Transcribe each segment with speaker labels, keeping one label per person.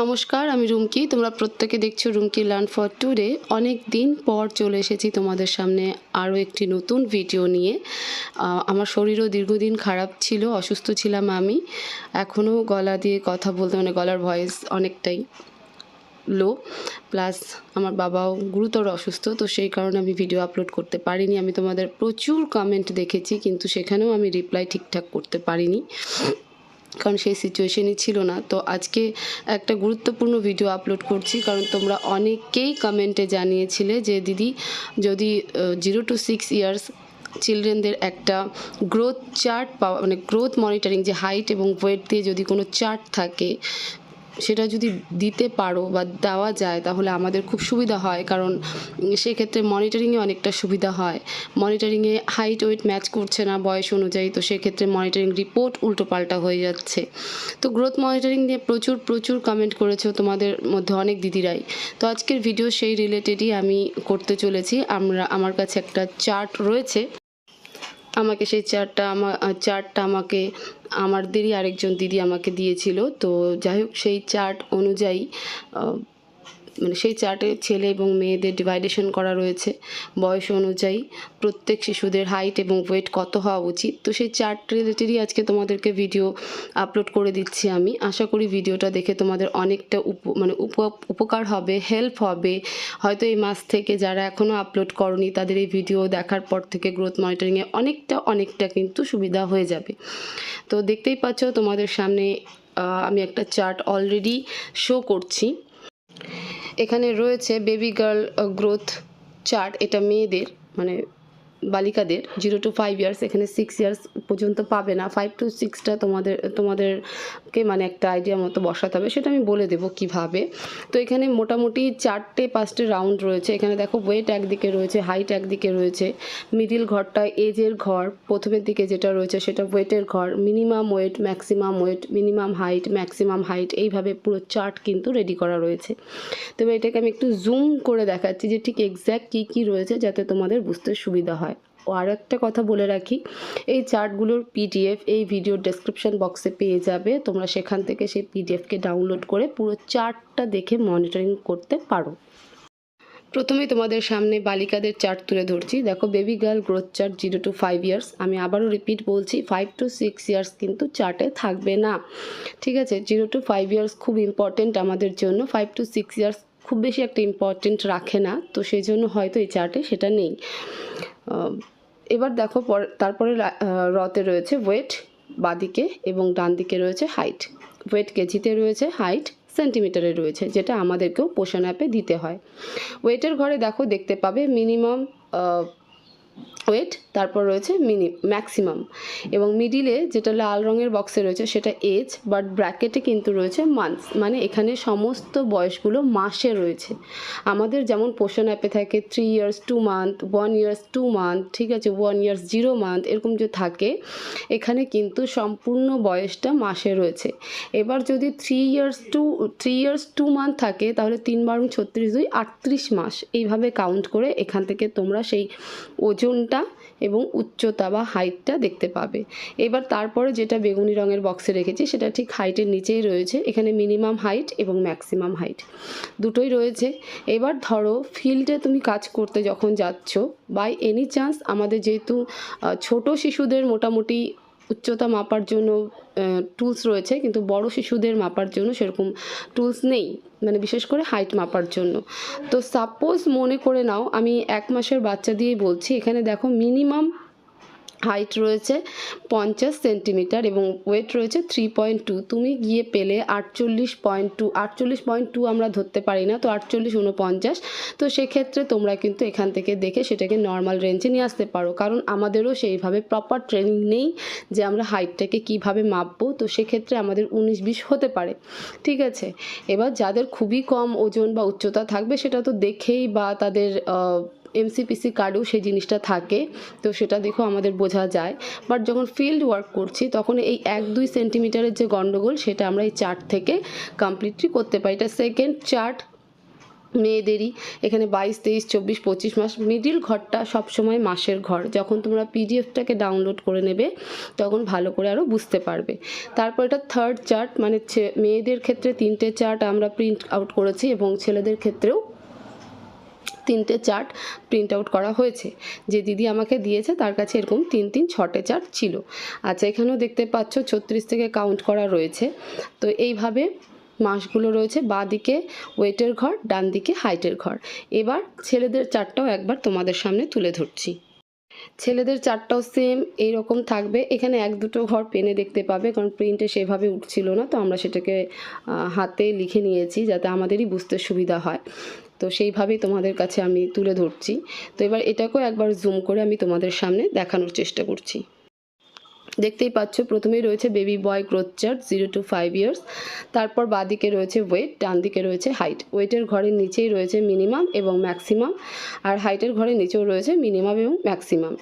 Speaker 1: নমস্কার, আমি রুমকি। তোমরা প্রত্যেকে দেখছ রুমকি লার্ন ফর টুডে অনেক দিন পর চলে এসেছি তোমাদের সামনে আরও একটি নতুন ভিডিও নিয়ে। আমার শরীরও দীর্ঘদিন খারাপ ছিল, অসুস্থ ছিলাম আমি। এখনও গলা দিয়ে কথা বলতে মানে গলার ভয়েস অনেকটাই। লো প্লাস আমার বাবাও গুরুতর অসুস্থ, তো সেই কারণে আমি ভিডিও আপলোড করতে পারিনি। আমি তোমাদের প্রচুর কমেন্ট দেখেছি, কিন্তু সেখানেও আমি রিপ্লাই ঠিকঠাক করতে পারিনি। কারণ সেই সিচুয়েশনই ছিল না। তো আজকে একটা গুরুত্বপূর্ণ ভিডিও আপলোড করছি, কারণ তোমরা অনেকেই কমেন্টে জানিয়েছিলে যে, দিদি, যদি জিরো টু সিক্স ইয়ার্স চিলড্রেনদের একটা গ্রোথ চার্ট পাওয়া মানে গ্রোথ মনিটরিং যে হাইট এবং ওয়েট দিয়ে যদি কোনো চার্ট থাকে সেটা যদি দিতে পারো বা দেওয়া যায়, তাহলে আমাদের খুব সুবিধা হয়। কারণ সেক্ষেত্রে মনিটরিংয়ে অনেকটা সুবিধা হয়। মনিটরিংয়ে হাইট ওয়েট ম্যাচ করছে না বয়স অনুযায়ী, তো সেক্ষেত্রে মনিটরিং রিপোর্ট উল্টোপাল্টা হয়ে যাচ্ছে। তো গ্রোথ মনিটরিং নিয়ে প্রচুর প্রচুর কমেন্ট করেছ তোমাদের মধ্যে অনেক দিদিরাই। তো আজকের ভিডিও সেই রিলেটেডই আমি করতে চলেছি। আমরা, আমার কাছে একটা চার্ট রয়েছে। আমাকে সেই চার্টটা আমার চার্টটা আমাকে, আমার দিদি আরেকজন দিদি আমাকে দিয়েছিল। তো যাই হোক, সেই চার্ট অনুযায়ী মানে সেই চার্টে ছেলে এবং মেয়েদের ডিভাইডেশন করা রয়েছে বয়স অনুযায়ী। প্রত্যেক শিশুদের হাইট এবং ওয়েট কত হওয়া উচিত? তো সেই চার্ট রিলেটেডই আজকে তোমাদেরকে ভিডিও আপলোড করে দিচ্ছি আমি। আশা করি ভিডিওটা দেখে তোমাদের অনেকটা উপ মানে উপ উপকার হবে হেল্প হবে। হয়তো এই মাস থেকে যারা এখনও আপলোড করনি, তাদের এই ভিডিও দেখার পর থেকে গ্রোথ মনিটরিংয়ে অনেকটা অনেকটা কিন্তু সুবিধা হয়ে যাবে। তো দেখতেই পাচ্ছ তোমাদের সামনে আমি একটা চার্ট অলরেডি শো করছি। এখানে রয়েছে বেবি গার্ল গ্রোথ চার্ট এটা মেয়েদের মানে বালিকাদের জিরো টু ফাইভ ইয়ার্স এখানে সিক্স ইয়ার্স পর্যন্ত পাবে না। ফাইভ টু সিক্সটা তোমাদের, তোমাদেরকে মানে একটা আইডিয়া মতো বসাতে হবে। সেটা আমি বলে দেবো কীভাবে। তো এখানে মোটামুটি চারটে, পাঁচটে রাউন্ড রয়েছে। এখানে দেখো ওয়েট একদিকে রয়েছে হাইট একদিকে রয়েছে। মিডিল ঘরটা এজের ঘর। প্রথমের দিকে যেটা রয়েছে সেটা ওয়েটের ঘর। Minimum weight maximum weight minimum height maximum height এইভাবে পুরো চার্ট কিন্তু রেডি করা রয়েছে। তবে এটাকে আমি একটু জুম করে দেখাচ্ছি যে ঠিক এক্স্যাক্ট কী কী রয়েছে যাতে তোমাদের বুঝতে সুবিধা হয়। ও আর একটা কথা বলে রাখি, এই চার্টগুলোর পিডিএফ এই ভিডিওর ডেসক্রিপশন বক্সে পেয়ে যাবে। তোমরা সেখান থেকে সেই পিডিএফকে ডাউনলোড করে পুরো চার্টটা দেখে মনিটরিং করতে পারো। প্রথমেই তোমাদের সামনে বালিকাদের চার্ট তুলে ধরছি। দেখো baby girl growth chart zero to five years আমি আবারও রিপিট বলছি ফাইভ টু সিক্স ইয়ার্স কিন্তু চার্টে থাকবে না। ঠিক আছে জিরো টু ফাইভ ইয়ার্স খুব ইম্পর্টেন্ট আমাদের জন্য। ফাইভ টু সিক্স ইয়ার্স খুব বেশি একটা ইম্পর্টেন্ট রাখে না। তো সেই জন্য হয়তো এই চার্টে সেটা নেই। এবার দেখো পর- তারপরে রতে রয়েছে ওয়েট বাদিকে এবং ডান দিকে রয়েছে হাইট ওয়েট কেজিতে রয়েছে হাইট সেন্টিমিটারে রয়েছে, যেটা আমাদেরকেও পোষণ অ্যাপে দিতে হয়। ওয়েটের ঘরে দেখো, দেখতে পাবে মিনিমাম ওয়েট তারপর রয়েছে মিনি ম্যাক্সিমাম এবং মিডিলে যেটা লাল রঙের বক্সে রয়েছে সেটা এজ বাট ব্র্যাকেটে কিন্তু রয়েছে মান্থস মানে এখানে সমস্ত বয়সগুলো মাসে রয়েছে। আমাদের যেমন পোষণ অ্যাপে থাকে three years two month one years two month ঠিক আছে ওয়ান ইয়ার্স জিরো মান্থ এরকম যে থাকে, এখানে কিন্তু সম্পূর্ণ বয়সটা মাসে রয়েছে। এবার যদি three years to three years two month থাকে, তাহলে তিন বারং ছত্রিশ দুই আটত্রিশ মাস। এইভাবে কাউন্ট করে এখান থেকে তোমরা সেই ওজনটা এবং উচ্চতা বা হাইটটা দেখতে পাবে। এবার তারপরে যেটা বেগুনি রঙের বক্সে রেখেছি, সেটা ঠিক হাইটের নিচেই রয়েছে। এখানে মিনিমাম হাইট এবং ম্যাক্সিমাম হাইট দুটোই রয়েছে। এবার ধরো ফিল্ডে তুমি কাজ করতে যখন যাচ্ছ বাই এনি চান্স আমাদের যেহেতু ছোট শিশুদের মোটামুটি উচ্চতা মাপার জন্য টুলস রয়েছে, কিন্তু বড় শিশুদের মাপার জন্য সেরকম টুলস নেই মানে বিশেষ করে হাইট মাপার জন্য। তো সাপোজ মনে করে নাও, আমি এক মাসের বাচ্চা দিয়েই বলছি, এখানে দেখো মিনিমাম হাইট রয়েছে পঞ্চাশ সেন্টিমিটার এবং ওয়েট রয়েছে থ্রি পয়েন্ট টু তুমি গিয়ে পেলে আটচল্লিশ পয়েন্ট টু আটচল্লিশ পয়েন্ট টু আমরা ধরতে পারি না, তো আটচল্লিশ উনপঞ্চাশ তো সেক্ষেত্রে তোমরা কিন্তু এখান থেকে দেখে সেটাকে নর্মাল রেঞ্জে নিয়ে আসতে পারো। কারণ আমাদেরও সেইভাবে প্রপার ট্রেনিং নেই যে আমরা হাইটটাকে কীভাবে মাপবো, তো সেক্ষেত্রে আমাদের উনিশ বিশ হতে পারে। ঠিক আছে? এবার যাদের খুবই কম ওজন বা উচ্চতা থাকবে, সেটা তো দেখেই বা তাদের এমসিপিসি কার্ডেও সেই জিনিসটা থাকে। তো সেটা দেখো আমাদের বোঝা যায়। বাট যখন ফিল্ড ওয়ার্ক করছি, তখন এই এক দুই সেন্টিমিটারের যে গন্ডগোল, সেটা আমরা এই চার্ট থেকে কমপ্লিটলি করতে পারি। এটা সেকেন্ড চার্ট মেয়েদেরই। এখানে বাইশ, তেইশ, চব্বিশ, পঁচিশ মাস। মিডিল ঘরটা সবসময় মাসের ঘর। যখন তোমরা পিডিএফটাকে ডাউনলোড করে নেবে, তখন ভালো করে আরও বুঝতে পারবে। তারপর এটা থার্ড চার্ট মানে মেয়েদের ক্ষেত্রে তিনটে চার্ট আমরা প্রিন্ট আউট করেছি এবং ছেলেদের ক্ষেত্রেও তিনটে চার্ট প্রিন্ট আউট করা হয়েছে। যে দিদি আমাকে দিয়েছে, তার কাছে এরকম তিন তিন, ছটে চার্ট ছিল। আচ্ছা এখানেও দেখতে পাচ্ছ ছত্রিশ থেকে কাউন্ট করা রয়েছে। তো এইভাবে মাসগুলো রয়েছে বাঁ দিকে ওয়েটের ঘর ডান দিকে হাইটের ঘর। এবার ছেলেদের চারটাও একবার তোমাদের সামনে তুলে ধরছি। ছেলেদের চারটাও সেম এইরকম থাকবে। এখানে এক, দুটো ঘর পেনে দেখতে পাবে, কারণ প্রিন্টে সেভাবে উঠছিল না। তো আমরা সেটাকে হাতে লিখে নিয়েছি যাতে আমাদেরই বুঝতে সুবিধা হয়। তো সেইভাবেই তোমাদের কাছে আমি তুলে ধরছি। তো এবার এটাকেও একবার জুম করে আমি তোমাদের সামনে দেখানোর চেষ্টা করছি। দেখতেই পাচ্ছ, প্রথমেই রয়েছে baby boy growth chart zero to five years তারপর বাঁদিকে রয়েছে ওয়েট ডান দিকে রয়েছে হাইট ওয়েটের ঘরের নিচেই রয়েছে মিনিমাম এবং ম্যাক্সিমাম আর হাইটের ঘরের নিচেও রয়েছে মিনিমাম এবং ম্যাক্সিমাম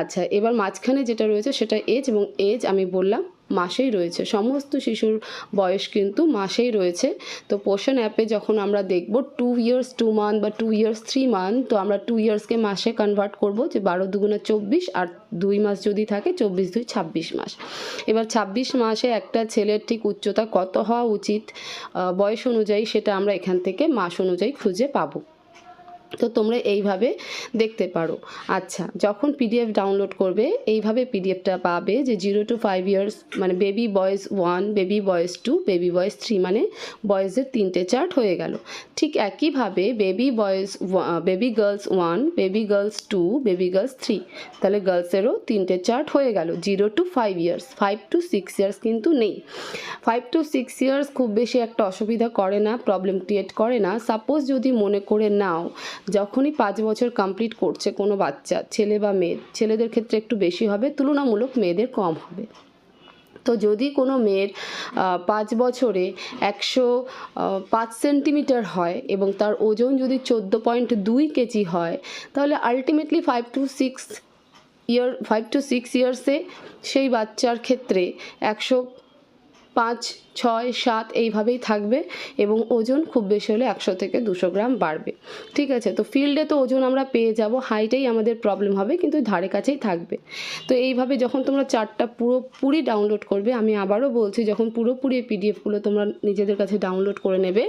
Speaker 1: আচ্ছা এবার মাঝখানে যেটা রয়েছে সেটা এজ এবং এজ আমি বললাম। মাসেই রয়েছে। সমস্ত শিশুর বয়স কিন্তু মাসেই রয়েছে। তো পোষণ অ্যাপে যখন আমরা দেখব টু ইয়ার্স টু মান্থ বা টু ইয়ার্স থ্রি মান্থ তো আমরা টু ইয়ার্সকে মাসে কনভার্ট করব যে বারো দুগুণে চব্বিশ আর দুই মাস যদি থাকে চব্বিশ দুই ছাব্বিশ মাস। এবার ছাব্বিশ মাসে একটা ছেলের ঠিক উচ্চতা কত হওয়া উচিত বয়স অনুযায়ী সেটা আমরা এখান থেকে মাস অনুযায়ী খুঁজে পাবো। তো তোমরা এইভাবে দেখতে পারো। আচ্ছা যখন পিডিএফ ডাউনলোড করবে, এইভাবে পিডিএফটা পাবে যে জিরো টু ফাইভ ইয়ার্স মানে baby boys one baby boys two baby boys three মানে বয়েজের তিনটে চার্ট হয়ে গেল। ঠিক একইভাবে baby boys baby girls one baby girls two baby girls three তাহলে গার্লসেরও তিনটে চার্ট হয়ে গেল। Zero to five years five to six years কিন্তু নেই। ফাইভ টু সিক্স ইয়ার্স খুব বেশি একটা অসুবিধা করে না প্রবলেম ক্রিয়েট করে না। সাপোজ যদি মনে করে নাও যখনই পাঁচ বছর কমপ্লিট করছে কোনো বাচ্চা, ছেলে বা মেয়ে, ছেলেদের ক্ষেত্রে একটু বেশি হবে, তুলনামূলক মেয়েদের কম হবে। তো যদি কোনো মেয়ের পাঁচ বছরে একশো পাঁচ সেন্টিমিটার হয় এবং তার ওজন যদি চোদ্দ পয়েন্ট দুই কেজি হয়, তাহলে ultimately five to six year five to six ইয়ার্সে সেই বাচ্চার ক্ষেত্রে একশো পাঁচ, ছয়, সাত এইভাবেই থাকবে এবং ওজন খুব বেশি হলে একশো থেকে দুশো গ্রাম বাড়বে। ঠিক আছে? তো ফিল্ডে তো ওজন আমরা পেয়ে যাব, হাইটেই আমাদের প্রবলেম হবে, কিন্তু ধারে কাছেই থাকবে। তো এইভাবে যখন তোমরা চারটা পুরোপুরি ডাউনলোড করবে, আমি আবারও বলছি, যখন পুরোপুরি পিডিএফগুলো তোমরা নিজেদের কাছে ডাউনলোড করে নেবে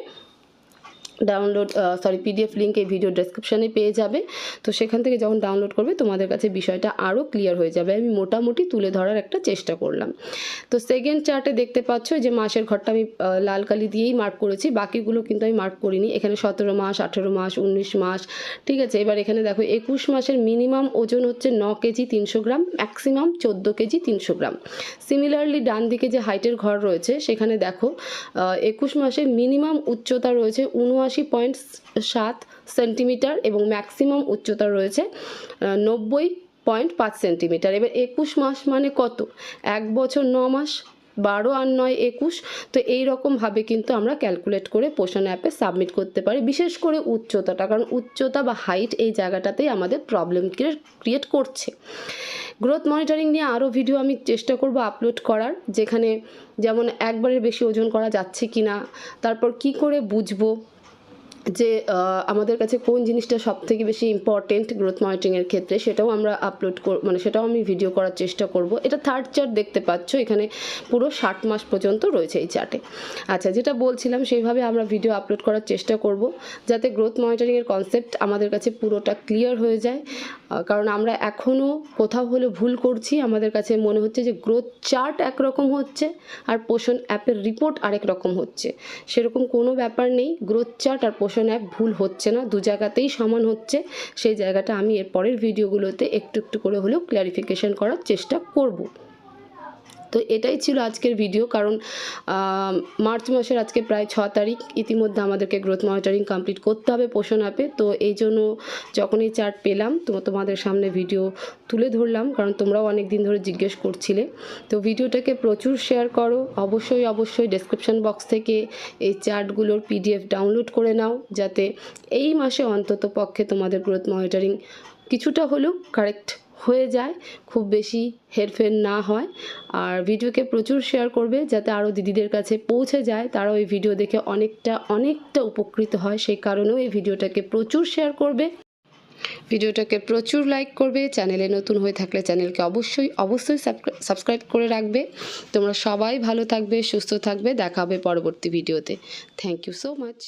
Speaker 1: ডাউনলোড সরি পিডিএফ লিঙ্ক এই ভিডিও ডেসক্রিপশানে পেয়ে যাবে। তো সেখান থেকে যখন ডাউনলোড করবে, তোমাদের কাছে বিষয়টা আরও ক্লিয়ার হয়ে যাবে। আমি মোটামুটি তুলে ধরার একটা চেষ্টা করলাম। তো সেকেন্ড চার্টে দেখতে পাচ্ছ যে মাসের ঘরটা আমি লাল কালি দিয়েই মার্ক করেছি। বাকিগুলো কিন্তু আমি মার্ক করিনি। এখানে সতেরো মাস, আঠেরো মাস, উনিশ মাস, ঠিক আছে? এবার এখানে দেখো, একুশ মাসের মিনিমাম ওজন হচ্ছে ন কেজি তিনশো গ্রাম ম্যাক্সিমাম চোদ্দ কেজি তিনশো গ্রাম। সিমিলারলি ডান দিকে যে হাইটের ঘর রয়েছে, সেখানে দেখো একুশ মাসে মিনিমাম উচ্চতা রয়েছে উনআশি পয়েন্ট সাত সেন্টিমিটার এবং ম্যাক্সিমাম উচ্চতা রয়েছে নব্বই পয়েন্ট পাঁচ সেন্টিমিটার। এবার একুশ মাস মানে কত? এক বছর ন মাস, বারো আর নয় একুশ। তো এই রকমভাবে কিন্তু আমরা ক্যালকুলেট করে পোষণ অ্যাপে সাবমিট করতে পারি, বিশেষ করে উচ্চতাটা। কারণ উচ্চতা বা হাইট এই জায়গাটাতেই আমাদের প্রবলেম ক্রিয়েট করছে। গ্রোথ মনিটরিং নিয়ে আরও ভিডিও আমি চেষ্টা করব আপলোড করার, যেখানে যেমন একবারের বেশি ওজন করা যাচ্ছে কি না তারপর কি করে বুঝব যে আমাদের কাছে কোন জিনিসটা সব থেকে বেশি ইম্পর্টেন্ট গ্রোথ মনিটরিংয়ের ক্ষেত্রে সেটাও আমরা আপলোড কর মানে সেটাও আমি ভিডিও করার চেষ্টা করব। এটা থার্ড চার্ট দেখতে পাচ্ছ, এখানে পুরো ষাট মাস পর্যন্ত রয়েছে এই চার্টে আচ্ছা যেটা বলছিলাম সেইভাবে আমরা ভিডিও আপলোড করার চেষ্টা করব, যাতে গ্রোথ মনিটরিংয়ের কনসেপ্ট আমাদের কাছে পুরোটা ক্লিয়ার হয়ে যায়। কারণ আমরা এখনও কোথাও হলে ভুল করছি, আমাদের কাছে মনে হচ্ছে যে গ্রোথ চার্ট একরকম হচ্ছে আর পোষণ অ্যাপের রিপোর্ট আরেক রকম হচ্ছে। সেরকম কোনো ব্যাপার নেই গ্রোথ চার্ট আর পোষণ অ্যাপ ভুল হচ্ছে না, দু জায়গাতেই সমান হচ্ছে। সেই জায়গাটা আমি এর পরের ভিডিওগুলোতে একটু একটু করে হলেও ক্ল্যারিফিকেশন করার চেষ্টা করব। তো এটাই ছিল আজকের ভিডিও কারণ মার্চ মাসের আজকে প্রায় ছ তারিখ, ইতিমধ্যে আমাদেরকে গ্রোথ মনিটরিং কমপ্লিট করতে হবে পোষণ অ্যাপে তো এই জন্য যখন এই চার্ট পেলাম, তো তোমাদের সামনে ভিডিও তুলে ধরলাম, কারণ তোমরাও অনেক দিন ধরে জিজ্ঞেস করছিলে। তো ভিডিওটাকে প্রচুর শেয়ার করো, অবশ্যই অবশ্যই ডেসক্রিপশন বক্স থেকে এই চার্টগুলোর পিডিএফ ডাউনলোড করে নাও, যাতে এই মাসে অন্তত পক্ষে তোমাদের গ্রোথ মনিটরিং কিছুটা হলেও কারেক্ট হয়ে যায়, খুব বেশি হেরফের না হয়। আর ভিডিওকে প্রচুর শেয়ার করবে যাতে আরও দিদিদের কাছে পৌঁছে যায়। তারাও এই ভিডিও দেখে অনেকটা অনেকটা উপকৃত হয়। সেই কারণেও এই ভিডিওটাকে প্রচুর শেয়ার করবে। ভিডিওটাকে প্রচুর লাইক করবে। চ্যানেলে নতুন হয়ে থাকলে চ্যানেলকে অবশ্যই অবশ্যই সাবস্ক্রাইব করে রাখবে। তোমরা সবাই ভালো থাকবে, সুস্থ থাকবে। দেখা হবে পরবর্তী ভিডিওতে থ্যাংক ইউ সো মাচ